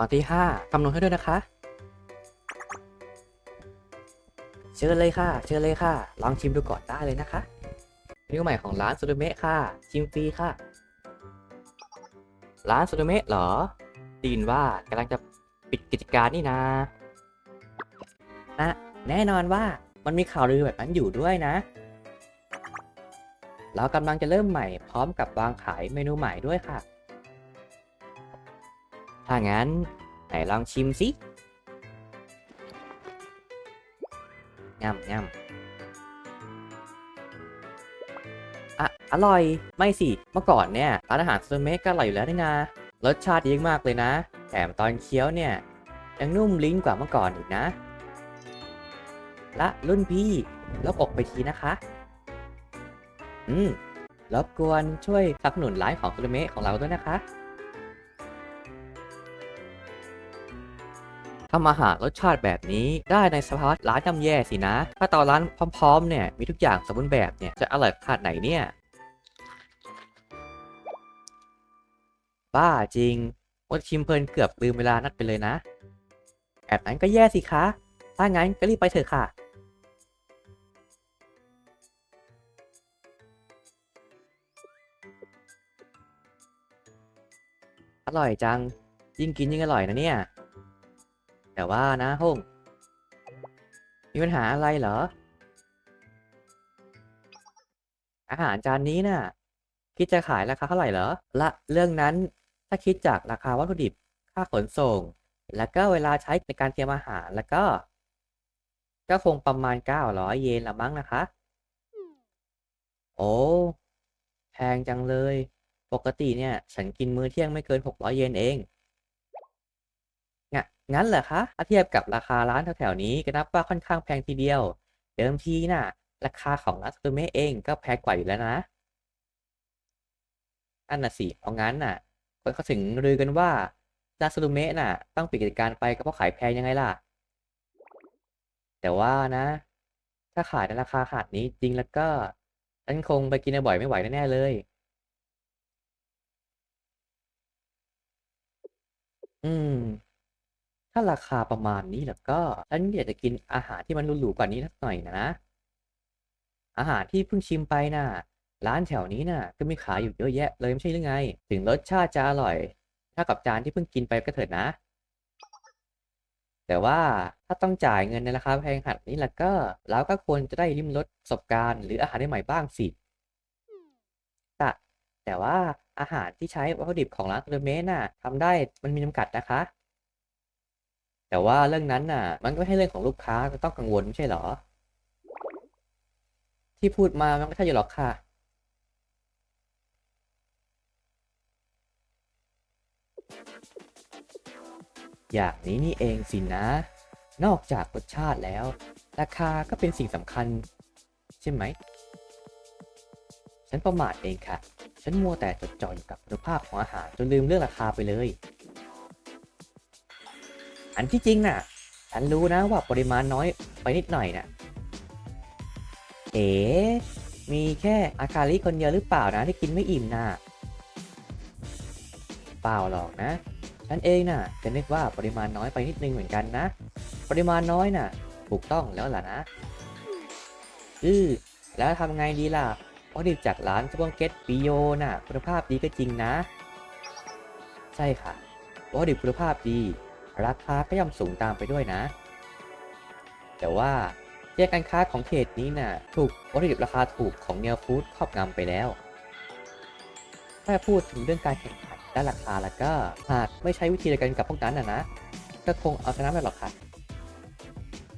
ตอนที่ 5 คำนวณให้ด้วยนะคะ เชิญเลยค่ะ เชิญเลยค่ะ ลองชิมดูก่อนได้เลยนะคะเมนูใหม่ของร้านสุดเมะค่ะ ชิมฟรีค่ะ ร้านสุดเมะเหรอดีนว่ากำลังจะปิดกิจการนี่นานะแน่นอนว่ามันมีข่าวลือแบบนั้นอยู่ด้วยนะ เรากำลังจะเริ่มใหม่พร้อมกับวางขายเมนูใหม่ด้วยค่ะ ถ้างั้น ไหนลองชิมสิง่ำง่ำอะอร่อย ไม่สิ เมื่อก่อนเนี่ย ร้านอาหารซูเมะก็อร่อยอยู่แล้วนี่นะ รสชาติดีมากเลยนะ แถมตอนเคี้ยวเนี่ย ยังนุ่มลิ้นกว่าเมื่อก่อนอีกนะและรุ่นพี่ลบอกไปทีนะคะ อืม รบกวนช่วยสนับสนุนไลฟ์ของซูเมะของเราด้วยนะคะ ทำอาหารรสชาติแบบนี้ ได้ในสภาวะร้านย่ำแย่สินะ ถ้าตอนร้านพร้อมๆเนี่ยมีทุกอย่างสมบูรณ์แบบเนี่ยจะอร่อยขนาดไหนเนี่ย บ้าจริงว่าชิมเพลินเกือบลืมเวลานัดไปเลยนะแบบนั้นก็แย่สิคะ ถ้างั้นก็รีบไปเถอะค่ะอร่อยจัง ยิ่งกินยิ่งอร่อยนะเนี่ย แต่ว่านะฮงมีปัญหาอะไรเหรอ อาหารจานนี้น่ะ คิดจะขายราคาเท่าไหร่เหรอ ละเรื่องนั้นถ้าคิดจากราคาวัตถุดิบ ค่าขนส่ง แล้วก็เวลาใช้ในการเตรียมอาหารแล้วก็ ก็คงประมาณ 900 เยนละมั้งนะคะ โอ้แพงจังเลย ปกติเนี่ย ฉันกินมื้อเที่ยงไม่เกิน 600 เยนเอง งั้นเหรอคะ ถ้าเทียบกับราคาร้านแถวๆนี้ก็นับว่าค่อนข้างแพงทีเดียว เดิมทีน่ะ ราคาของร้านซูเมะเองก็แพงกว่าอยู่แล้วนะ อันน่ะสิเอางั้นน่ะคนเขาถึงลือกันว่าร้านซูเมะน่ะ ต้องปิดกิจการไปก็เพราะขายแพงยังไงล่ะ แต่ว่านะ ถ้าขายในราคาขาดนี้จริงแล้วก็ฉันคงไปกินบ่อยไม่ไหวแน่ๆเลย อืม ถ้าราคาประมาณนี้แล้วก็ฉันอยากจะกินอาหารที่มันหรูๆกว่านี้สักหน่อยนะ อาหารที่เพิ่งชิมไปน่ะ ร้านแถวนี้น่ะ ก็มีขายอยู่เยอะแยะเลยไม่ใช่หรือไง ถึงรสชาติจะอร่อยเท่ากับจานที่เพิ่งกินไปก็เถิดนะ แต่ว่าถ้าต้องจ่ายเงินในราคาแพงขนาดนี้แล้วก็เราก็ควรจะได้ลิ้มรสประสบการณ์หรืออาหารใหม่บ้างสิแต่แต่ว่าอาหารที่ใช้วัตถุดิบของร้านเรเมน่ะทำได้มันมีจำกัดนะคะ แต่ว่าเรื่องนั้นน่ะ มันก็ไม่ใช่เรื่องของลูกค้าต้องกังวลไม่ใช่เหรอ ที่พูดมามันก็ใช่อยู่หรอกค่ะ อย่างนี้นี่เองสินะ นอกจากรสชาติแล้ว ราคาก็เป็นสิ่งสำคัญ ใช่ไหม ฉันประมาทเองค่ะ ฉันมัวแต่จดจ่ออยู่กับคุณภาพของอาหารจนลืมเรื่องราคาไปเลย อันที่จริงน่ะ ฉันรู้นะว่าปริมาณน้อยไปนิดหน่อยน่ะ เอ๋มีแค่อาคาริคนเดียวหรือเปล่านะที่กินไม่อิ่มน่ะ เปล่าหรอกนะ ฉันเองน่ะจะนึกว่าปริมาณน้อยไปนิดนึงเหมือนกันนะ ปริมาณน้อยน่ะ ถูกต้องแล้วล่ะนะอือแล้วทำไงดีล่ะวัตถุดิบจากร้านซูเปอร์เก็ตปิโยน่ะคุณภาพดีก็จริงนะ ใช่ค่ะวัตถุดิบคุณภาพดี ราคาก็ย่อมสูงตามไปด้วยนะ แต่ว่าแยกการค้าของเขตนี้น่ะถูกวัตถุดิบราคาถูกของเนียฟู้ดครอบงำไปแล้วถ้าพูดถึงเรื่องการแข่งขันด้านราคาแล้วก็หากไม่ใช้วิธีเดียวกันกับพวกนั้นนะนะก็คงเอาชนะไม่หรอกค่ะ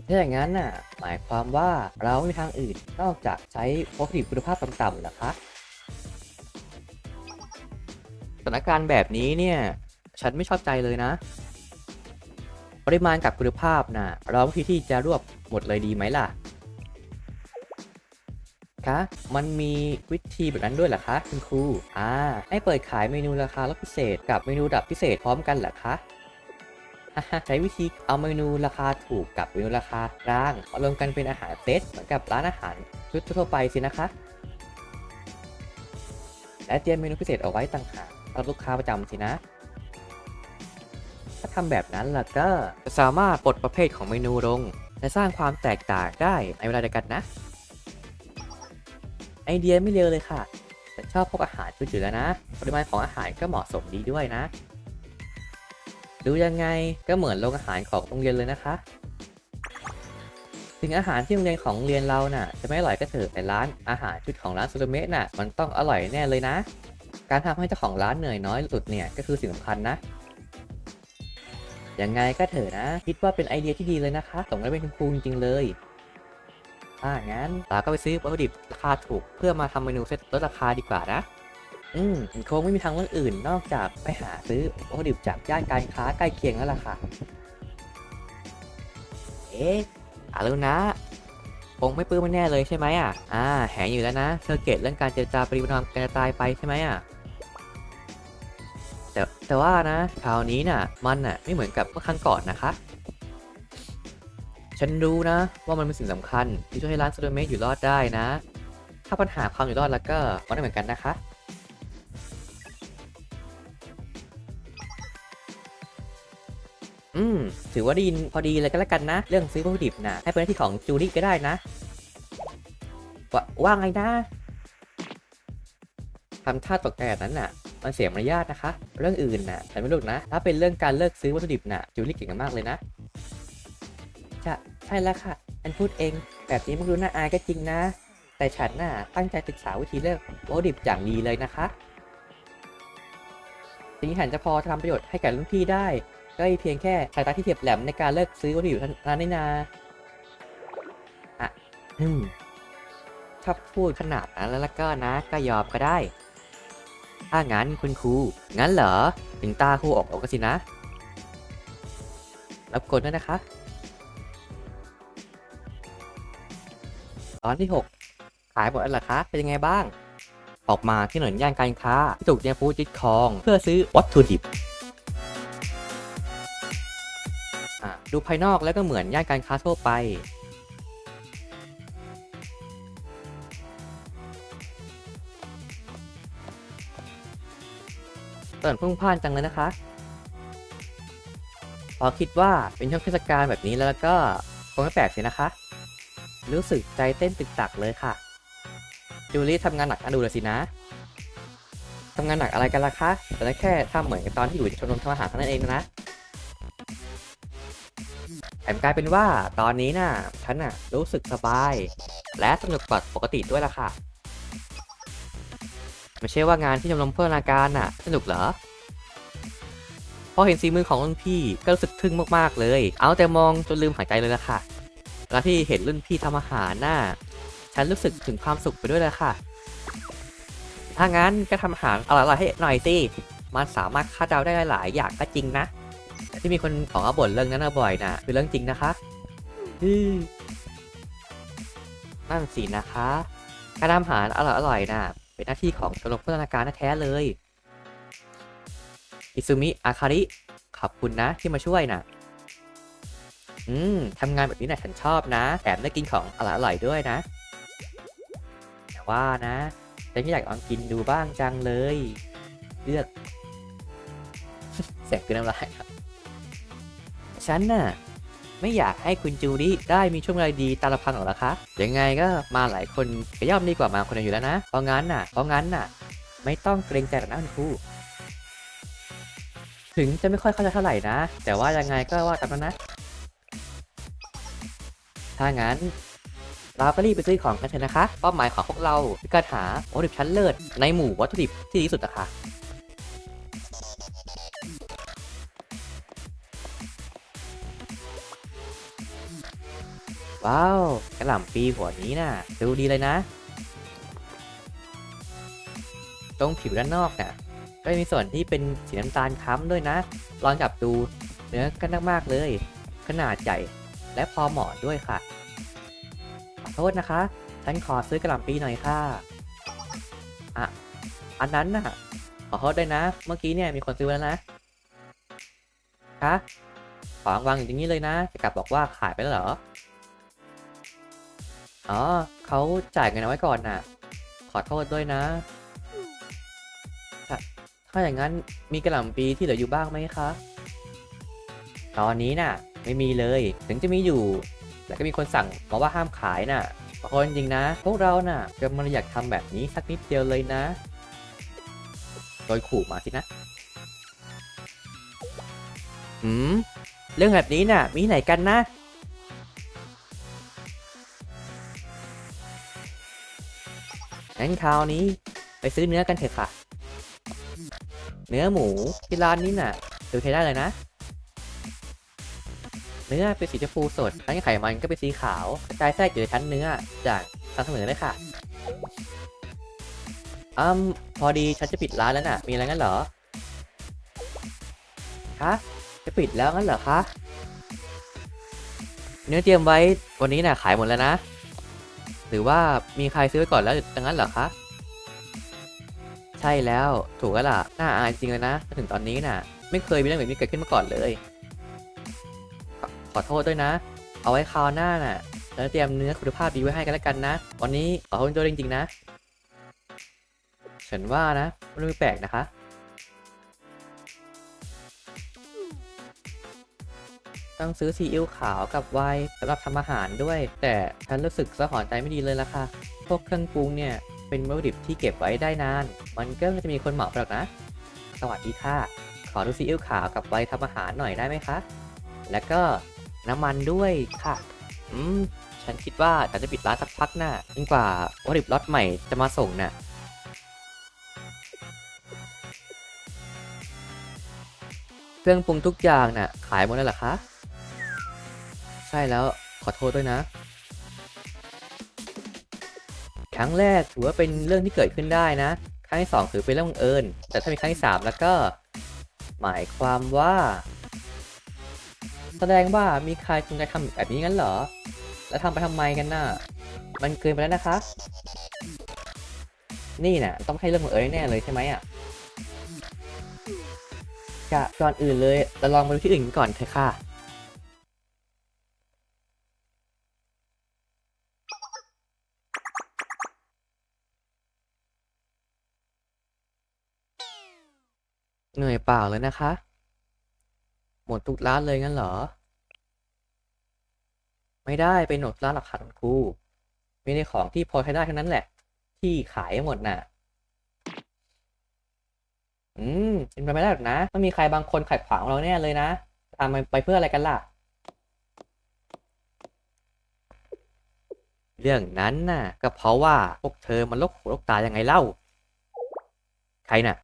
ถ้าอย่างนั้นน่ะหมายความว่าเราไม่มีทางอื่นนอกจากใช้วัตถุดิบคุณภาพต่ำๆเหรอคะสถานการณ์แบบนี้เนี่ย ฉันไม่ชอบใจเลยนะ ปริมาณกับคุณภาพนะเราวิธีที่จะรวบหมดเลยดีไหมล่ะคะมันมีวิธีแบบนั้นด้วยเหรอคะคุณครู อ่า ให้เปิดขายเมนูราคาลดพิเศษกับเมนูดับพิเศษพร้อมกันเหรอคะใช้วิธีเอาเมนูราคาถูกกับเมนูราคากลางมารวมกันเป็นอาหารเซตเหมือนกับร้านอาหารชุดทั่วไปสินะคะ และเตรียมเมนูพิเศษเอาไว้ต่างหากสำหรับลูกค้าประจำสินะ ถ้าทำแบบนั้นล่ะก็จะสามารถปลดประเภทของเมนูลง และสร้างความแตกต่างได้ในเวลาเดียวกันนะ ไอเดียไม่เลวเลยค่ะแต่ชอบพวกอาหารชุดอยู่แล้วนะ ปริมาณของอาหารก็เหมาะสมดีด้วยนะ ดูยังไงก็เหมือนโรงอาหารของโรงเรียนเลยนะคะถึงอาหารที่โรงเรียนของเรียนเราน่ะ จะไม่อร่อยก็เถอะแต่ร้านอาหารชุดของร้านซูเรเมะน่ะมันต้องอร่อยแน่เลยนะ การทำให้เจ้าของร้านเหนื่อยน้อยสุดเนี่ยก็คือสิ่งสำคัญนะ ยังไงก็เถอะนะ คิดว่าเป็นไอเดียที่ดีเลยนะคะสมกับเป็นคุณครูจริงๆเลยถ้างั้นตาก็ไปซื้อวัตถุดิบราคาถูก เพื่อมาทำเมนูเซตลดราคาดีกว่านะ อืมคงไม่มีทางเลือกอื่นนอกจากไปหาซื้อวัตถุดิบจากย่านการค้าใกล้เคียงแล้วล่ะค่ะ เอ๊ะอารุนะคงไม่ปลื้มแน่เลยใช่ไหมอะ อ่า แหงอยู่แล้วนะเธอเกตเรื่องการเจรจาปริมาณการจะตายไปใช่ไหมอะ แต่แต่ว่านะคราวนี้น่ะ มันน่ะไม่เหมือนกับเมื่อครั้งก่อนนะคะ ฉันรู้นะ ว่ามันเป็นสิ่งสำคัญ ที่ช่วยให้ร้านซูเดเมะอยู่รอดได้นะ ถ้าปัญหาความอยู่รอดแล้วก็มันไม่เหมือนกันนะคะอืม ถือว่าดีนพอดีเลยก็แล้วกันนะ เรื่องซื้อวัตถุดิบนะให้เป็นหน้าที่ของจูดี้ก็ได้นะ ว่าว่าไงนะทำท่าตกใจแบบนั้นน่ะ มันเสียมารยาทนะคะ เรื่องอื่นน่ะแต่ไม่รู้นะ ถ้าเป็นเรื่องการเลิกซื้อวัตถุดิบน่ะจูดี้เก่งมากเลยนะจะใช่แล้วค่ะ อันพูดเอง แบบนี้มันดูน่าอายก็จริงนะ แต่ฉันน่ะตั้งใจศึกษาวิธีเลือกวัตถุดิบอย่างดีเลยนะคะถึงฉันจะพอทำประโยชน์ให้แก่รุ่นพี่ได้ ก็เพียงแค่สายตาที่เฉียบแหลมในการเลือกซื้อวัตถุดิบเท่านั้นนี่นาอะอืมถ้าพูดขนาดนั้นแล้วก็นะก็ยอมก็ได้ ถ้างั้นคุณครู งั้นเหรอ ถึงตาครูออกออกก็สินะ รับกดด้วยนะคะ ตอนที่ 6 ขายหมดแล้วเหรอคะ เป็นยังไงบ้าง ออกมาที่ถนนย่านการค้า ที่ถูกเนี่ยพูดยึดคอง เพื่อซื้อวัตถุดิบดูภายนอกแล้วก็เหมือนย่านการค้าทั่วไป เปิดพุ่งพ่านจังเลยนะคะ พอคิดว่าเป็นช่วงเทศกาลแบบนี้แล้วก็คงไม่แปลกสินะคะ รู้สึกใจเต้นตึกตักเลยค่ะ จูลี่ทำงานหนักอันดูเลยสินะทำงานหนักอะไรกันล่ะคะ แต่แค่ทำเหมือนกับตอนที่อยู่ชมรมทำอาหารเท่านั้นเองนะแถมกลายเป็นว่าตอนนี้น่ะฉันน่ะรู้สึกสบาย และสนุกกว่าปกติด้วยล่ะค่ะ ไม่ใช่ว่างานที่ชมรมเพื่อนาการน่ะ สนุกเหรอพอเห็นสีมือของรุ่นพี่ก็รู้สึกทึ่งมากๆเลย เอาแต่มองจนลืมหายใจเลยละค่ะแล้วที่เห็นรุ่นพี่ทำอาหารน่ะฉันรู้สึกถึงความสุขไปด้วยเลยค่ะ ถ้างั้นก็ทำอาหารอร่อยๆให้หน่อยสิมันสามารถคาดเดาได้หลายๆอย่างก็จริงนะที่มีคนออกมาบ่นเรื่องนั้นบ่อยนะคือเรื่องจริงนะคะนั่นสินะคะ การทำอาหารอร่อยอร่อยๆนะ เป็นหน้าที่ของชมรมพัฒนาการแท้ๆเลยอิซุมิอาคาริขอบคุณนะที่มาช่วยนะอืมทำงานแบบนี้นะฉันชอบนะ แถมได้กินของอร่อยๆด้วยนะ แต่ว่านะฉันอยากลองกินดูบ้างจังเลย เลือกเสียงคือน้ำลายครับฉันน่ะ ไม่อยากให้คุณจูดี้ได้มีช่วงเวลาดีตามลำพังหรอกนะคะยังไงก็มาหลายคนก็ย่อมดีกว่ามาคนเดียวอยู่แล้วนะเพราะงั้นน่ะเพราะงั้นน่ะ ไม่ต้องเกรงใจหรอกนะคุณครูถึงจะไม่ค่อยเข้าใจเท่าไหร่นะ แต่ว่ายังไงก็ว่าตามนั้นนะ ถ้างั้นเราก็รีบไปซื้อของกันเถอะนะคะ เป้าหมายของพวกเราคือการหาวัตถุดิบชั้นเลิศในหมู่วัตถุดิบที่ดีที่สุดนะคะ ว้าวกระหล่ำปีหัวนี้น่ะดูดีเลยนะ ตรงผิวด้านนอกน่ะ ก็มีส่วนที่เป็นสีน้ำตาลค้ำด้วยนะ ลองจับดูเนื้อกันมากๆเลย ขนาดใหญ่และพอเหมาะด้วยค่ะ ขอโทษนะคะ ฉันขอซื้อกระหล่ำปีหน่อยค่ะ อะ อันนั้นน่ะ ขอโทษด้วยนะ เมื่อกี้เนี่ยมีคนซื้อแล้วนะ คะของวางอยู่ตรงนี้เลยนะ จะกลับบอกว่าขายไปแล้วเหรอ อ๋อเขาจ่ายเงินเอาไว้ก่อนน่ะ ขอโทษด้วยนะถ้าถ้าอย่างนั้นมีกระหล่ำปีที่เหลืออยู่บ้างไหมคะ ตอนนี้น่ะ ไม่มีเลย ถึงจะมีอยู่แต่ก็มีคนสั่งมาว่าห้ามขายน่ะขอโทษจริงนะ พวกเราน่ะกำลังอยากทำแบบนี้สักนิดเดียวเลยนะ โดยขู่มาสินะ หืม เรื่องแบบนี้น่ะ มีไหนกันนะ งั้นคราวนี้ไปซื้อเนื้อกันเถอะค่ะ เนื้อหมูที่ร้านนี้น่ะดูใช้ได้เลยนะ เนื้อเป็นสีชมพูสดทั้งไขมันก็เป็นสีขาวกระจายแทรกอยู่ในชั้นเนื้อจากสั่งเสมอเลยค่ะอืมพอดีฉันจะปิดร้านแล้วน่ะ มีอะไรงั้นเหรอ คะ จะปิดแล้วงั้นเหรอคะ เนื้อเตรียมไว้วันนี้น่ะขายหมดแล้วนะ หรือว่ามีใครซื้อไว้ก่อนแล้วดังนั้นเหรอคะ ใช่แล้ว ถูกแล้วล่ะ น่าอายจริงเลยนะ ถึงตอนนี้น่ะ ไม่เคยมีเรื่องแบบนี้เกิดขึ้นมาก่อนเลยขอขอโทษด้วยนะ เอาไว้คราวหน้าน่ะแล้วเตรียมเนื้อคุณภาพดีไว้ให้กันแล้วกันนะ วันนี้ขอโทษด้วยจริงๆนะ ฉันว่านะมันไม่แปลกนะคะ ต้องซื้อซีอิ๊วขาวกับไวน์สำหรับทำอาหารด้วย แต่ฉันรู้สึกสะหอนใจไม่ดีเลยล่ะค่ะ พวกเครื่องปรุงเนี่ยเป็นวัตถุดิบที่เก็บไว้ได้นาน มันก็จะมีคนเหมาไปหรอกนะ สวัสดีค่ะ ขอดูซีอิ๊วขาวกับไวน์ทำอาหารหน่อยได้ไหมคะ แล้วก็น้ำมันด้วยค่ะ อืม ฉันคิดว่าฉันจะปิดร้านสักพักน่ะจนกว่าวัตถุดิบล็อตใหม่จะมาส่งน่ะเครื่องปรุงทุกอย่างน่ะขายหมดแล้วหรอคะ ใช่แล้วขอโทษด้วยนะ ครั้งแรกถือว่าเป็นเรื่องที่เกิดขึ้นได้นะ ครั้งที่สองถือเป็นเรื่องบังเอิญ แต่ถ้ามีครั้งที่สามแล้วก็ หมายความว่า แสดงว่ามีใครคงจะทำแบบนี้งั้นเหรอ แล้วทำไปทำไมกันน่ะ มันเกินไปแล้วนะคะ นี่น่ะต้องให้เรื่องบังเอิญแน่เลยใช่ไหมอะกะก่อนอื่นเลยเราลองไปดูที่อื่นกันก่อนเถอะค่ะ เหนื่อยเปล่าเลยนะคะ หมดทุกร้านเลยงั้นเหรอ ไม่ได้ไปหนดร้านหลักฐานของครูมีในของที่พอใช้ได้ทั้งนั้นแหละ ที่ขายหมดน่ะ อืมเป็นไปไม่ได้หรอกนะต้องมีใครบางคนขัดขวางเราแน่เลยนะทำไปไปเพื่ออะไรกันล่ะ เรื่องนั้นน่ะ ก็เพราะว่าพวกเธอมันลกหูลกตายังไงเล่า ใครน่ะ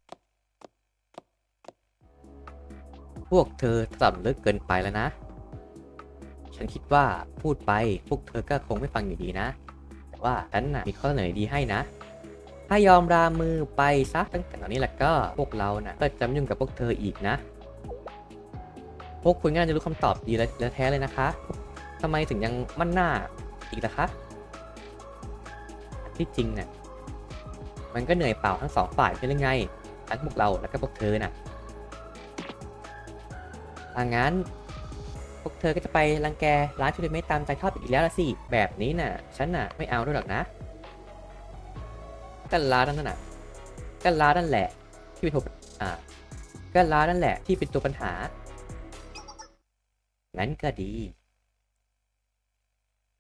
พวกเธอตำลึกเกินไปแล้วนะ ฉันคิดว่าพูดไปพวกเธอก็คงไม่ฟังอยู่ดีนะ แต่ว่าฉันน่ะมีข้อเสนอดีให้นะ ถ้ายอมรามือไปซะตั้งแต่ตอนนี้แล้วก็พวกเราน่ะก็จะยุ่งกับพวกเธออีกนะ พวกคุณก็น่าจะรู้คำตอบดีและและแท้เลยนะคะทำไมถึงยังมั่นหน้าอีกล่ะคะที่จริงน่ะมันก็เหนื่อยเปล่าทั้งสองฝ่ายใช่หรือไงทั้งพวกเราแล้วก็พวกเธอน่ะ ถ้างั้น พวกเธอก็จะไปรังแกร้านชุดไม่ตามใจชอบอีกแล้วละสิ แบบนี้น่ะ ฉันน่ะไม่เอาด้วยหรอกนะก็ร้านนั่นน่ะก็ร้านนั่นแหละ ที่เป็นตัวอ่าก็ร้านนั่นแหละที่เป็นตัวปัญหา งั้นก็ดี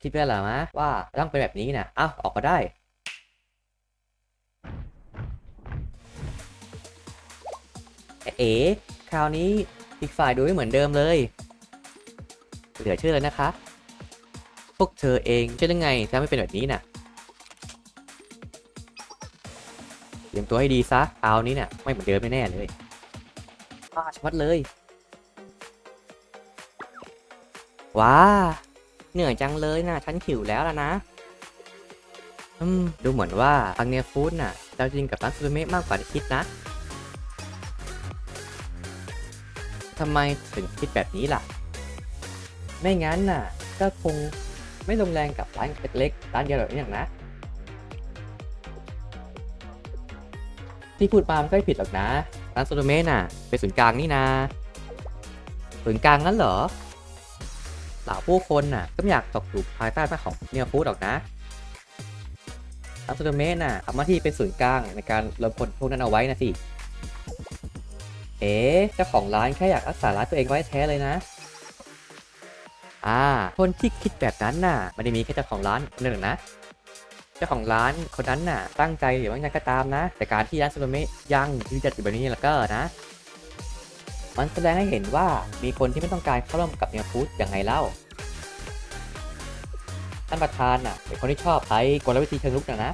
คิดไปแล้วมะว่าต้องเป็นแบบนี้น่ะเอ้าออกมาได้เอ๋คราวนี้ อีกฝ่ายดูไม่เหมือนเดิมเลย เหลือเชื่อเลยนะคะ พวกเธอเองใช่หรือไงจะไม่เป็นแบบนี้น่ะเตรียมตัวให้ดีซะคราวนี้เนี่ยไม่เหมือนเดิมแน่เลยป้าชวัดเลย ว้า เหนื่อยจังเลยนะฉันหิวแล้วล่ะนะอืมดูเหมือนว่าทางเนียฟู้ดน่ะเจะจริงกับร้านซูเมะมากกว่าที่คิดนะ ทำไมถึงคิดแบบนี้ล่ะ ไม่งั้นน่ะ ก็คงไม่ลงแรงกับร้านเล็กๆร้านเดียวแบบนี้อย่างนะ ที่พูดมามันก็ไม่ผิดหรอกนะ ร้านโซโลเมะน่ะ เป็นศูนย์กลางนี่นาศูนย์กลางงั้นเหรอ เหล่าผู้คนน่ะ ก็ไม่อยากตกอยู่ภายใต้บ้าของเนียฟูดหรอกนะร้านโซโลเมะน่ะทำหน้าที่เป็นศูนย์กลางในการรวมคนพวกนั้นเอาไว้นะสิ เอ๊ะเจ้าของร้านแค่อยากรักษาร้านตัวเองไว้แท้เลยนะ อ่า คนที่คิดแบบนั้นน่ะไม่ได้มีแค่เจ้าของร้านคนนึงนะเจ้าของร้านคนนั้นน่ะตั้งใจหรือว่ายังก็ตามนะ แต่การที่ร้านซูเปอร์เมะยังยืนจัดอยู่แบบนี้แล้วก็นะ มันแสดงให้เห็นว่ามีคนที่ไม่ต้องการเข้าร่วมกับเนียฟูดอย่างไงเล่าท่านประธานน่ะเป็นคนที่ชอบใช้กลวิธีเชิงลุกนะนะ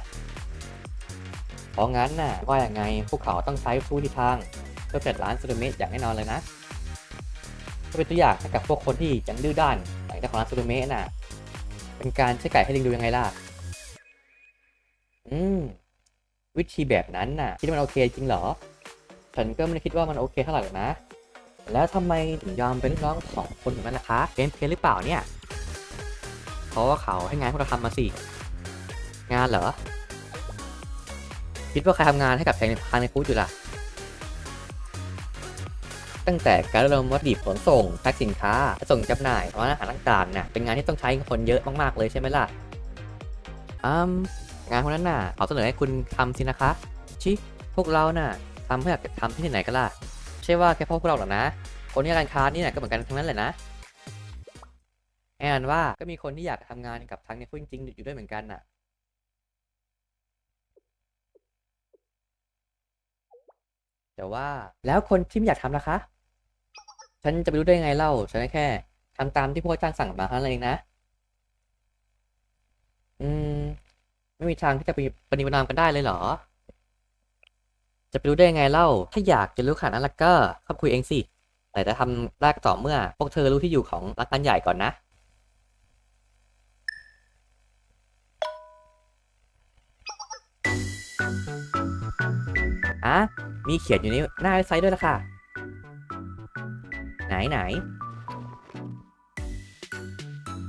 เพราะงั้นน่ะว่าอย่างไงพวกเขาต้องใช้ผู้ที่ทาง เพื่อเปิดร้านซูเปอร์เมะอย่างแน่นอนเลยนะก็เป็นตัวอย่างให้กับพวกคนที่ยังดื้อด้านอย่างจ้าของร้านซูเปอร์เมะน่ะ เป็นการใช้ไก่ให้ลิงดูยังไงล่ะ อืม วิธีแบบนั้นน่ะ คิดว่ามันโอเคจริงเหรอ ฉันก็ไม่ได้คิดว่ามันโอเคเท่าไหร่หรอกนะ แล้วทำไมถึงยอมเป็นลูกน้องของคนแบบนั้นล่ะคะเป็นเพียนหรือเปล่าเนี่ย เพราะว่าเขาให้งานพวกเราทำมาสิ งานเหรอ คิดว่าใครทำงานให้กับแทงในพางในฟูดอยู่ล่ะ ตั้งแต่การระดมวัตถุดิบขนส่งแพ็คสินค้าส่งจำหน่ายร้านอาหารต่างๆน่ะเป็นงานที่ต้องใช้คนเยอะมากๆเลยใช่ไหมล่ะอืมงานพวกนั้นน่ะขาเสนอให้คุณทำสินะคะ ชิ พวกเราน่ะทำเพื่ออยากจะทำที่ไหนกันล่ะไม่ใช่ว่าแค่พวกเราหรอกนะ คนที่การค้านี่น่ะก็เหมือนกันทั้งนั้นแหละนะแอนว่าก็มีคนที่อยากทำงานกับทางในฟูดจริงๆอยู่ด้วยเหมือนกันน่ะแต่ว่าแล้วคนที่ไม่อยากทำล่ะคะ ฉันจะไปรู้ได้ไงเล่า ฉันแค่ทำตามที่พวกอาจารย์สั่งมาเท่านั้นเองนะ อืม ไม่มีทางที่จะไปปฏิบัตินามกันได้เลยเหรอ จะไปรู้ได้ยังไงเล่า ถ้าอยากจะรู้ขนาดนั้นละก็เข้าคุยเองสิ แต่จะทำได้ก็ต่อเมื่อ พวกเธอรู้ที่อยู่ของรักกันใหญ่ก่อนนะอะมีเขียนอยู่ในหน้าเว็บไซต์ด้วยล่ะค่ะ ไหนไหน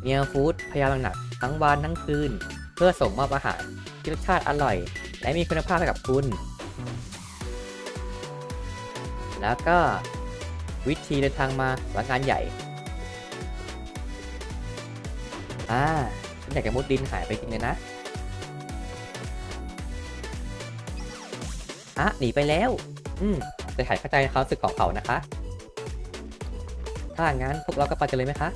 เนียฟู้ดพยายามหนักทั้งวันทั้งคืน เพื่อส่งมอบอาหารที่รสชาติอร่อย และมีคุณภาพให้กับคุณ แล้วก็วิธีเดินทางมาสำนักงานใหญ่ อ่าฉันอยากจะมุดดินหายไปจริงเลยนะอะหนีไปแล้ว อืมจะถ่ายเข้าใจความรู้สึกของเขานะคะ ถ้าอย่างนั้นพวกเราก็ไปกันเลยไหมคะ